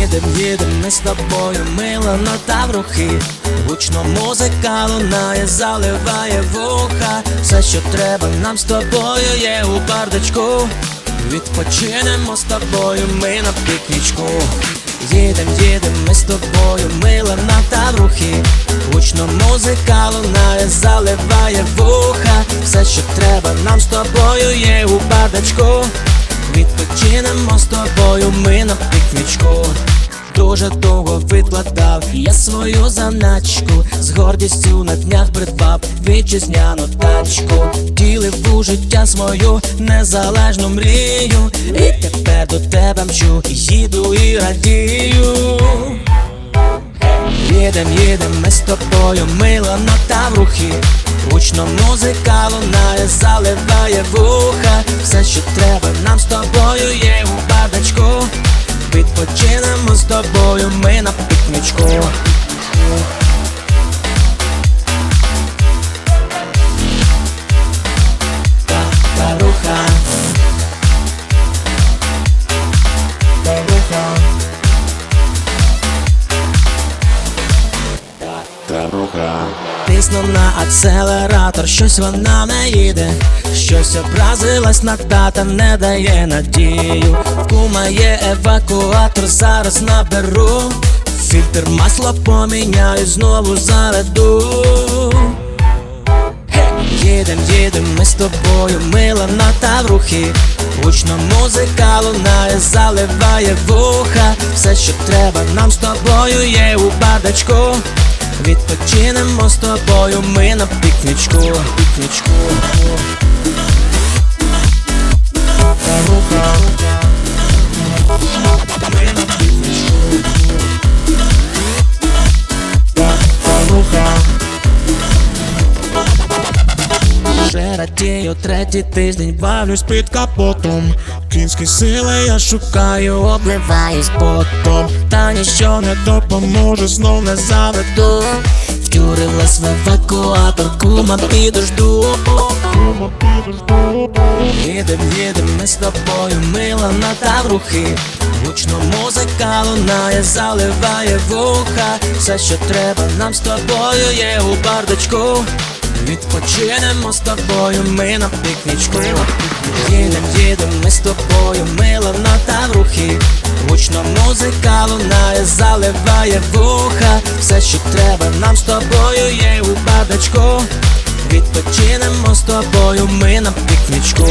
Їдем, їдем, ми з тобою, мило на таврухи Гучно музика лунає, заливає вуха. Все, що треба нам з тобою є у бардачку. Відпочинемо з тобою, ми на пікнічку Їдем, їдем, ми з тобою, мила на тарухи. Гучно музика лунає, заливає вуха. Все, що треба нам з тобою є у бардачку Відпочинемо з тобою, ми на пікнічку Дуже довго відкладав я свою заначку З гордістю на днях придбав. Вітчизняну тачку. Ділив у життя свою незалежну мрію. І тепер до тебе мчу, їду і радію. Їдем, їдем, ми з тобою, мило на таврухи Гучно музика лунає, заливає вуха. Все, що треба нам з тобою є Відпочинемо з тобою, ми на пікнічку Тисну на акселератор, щось вона не їде, щось образилась на тата, не дає надію. В кума є евакуатор, зараз наберу. Фільтр масло поміняю, знову заведу. Їдем, їдем, ми з тобою, мила на таврухи Гучно музика лунає, заливає вуха Все, що треба нам з тобою є у бардачку Відпочинемо з тобою, ми на пікнічку, пікнічку Вже радію. Третій тиждень бавлюсь під капотом. Кінські сили я шукаю, обливаюсь потом. Та ніщо не допоможе, знов не заведу. Втюрилась в евакуатор, кума підожду. Кума підожду. Їдем, їдем, ми з тобою, мила на таврухи. Гучно музика лунає, заливає вуха. Все, що треба нам з тобою є у бардачку Відпочинемо з тобою, ми на пікнічку. Їдем, їдем, ми з тобою, мило на таврухи Гучно музика лунає, заливає вуха. Все, що треба нам з тобою є у бардачку Відпочинемо з тобою, ми на пікнічку.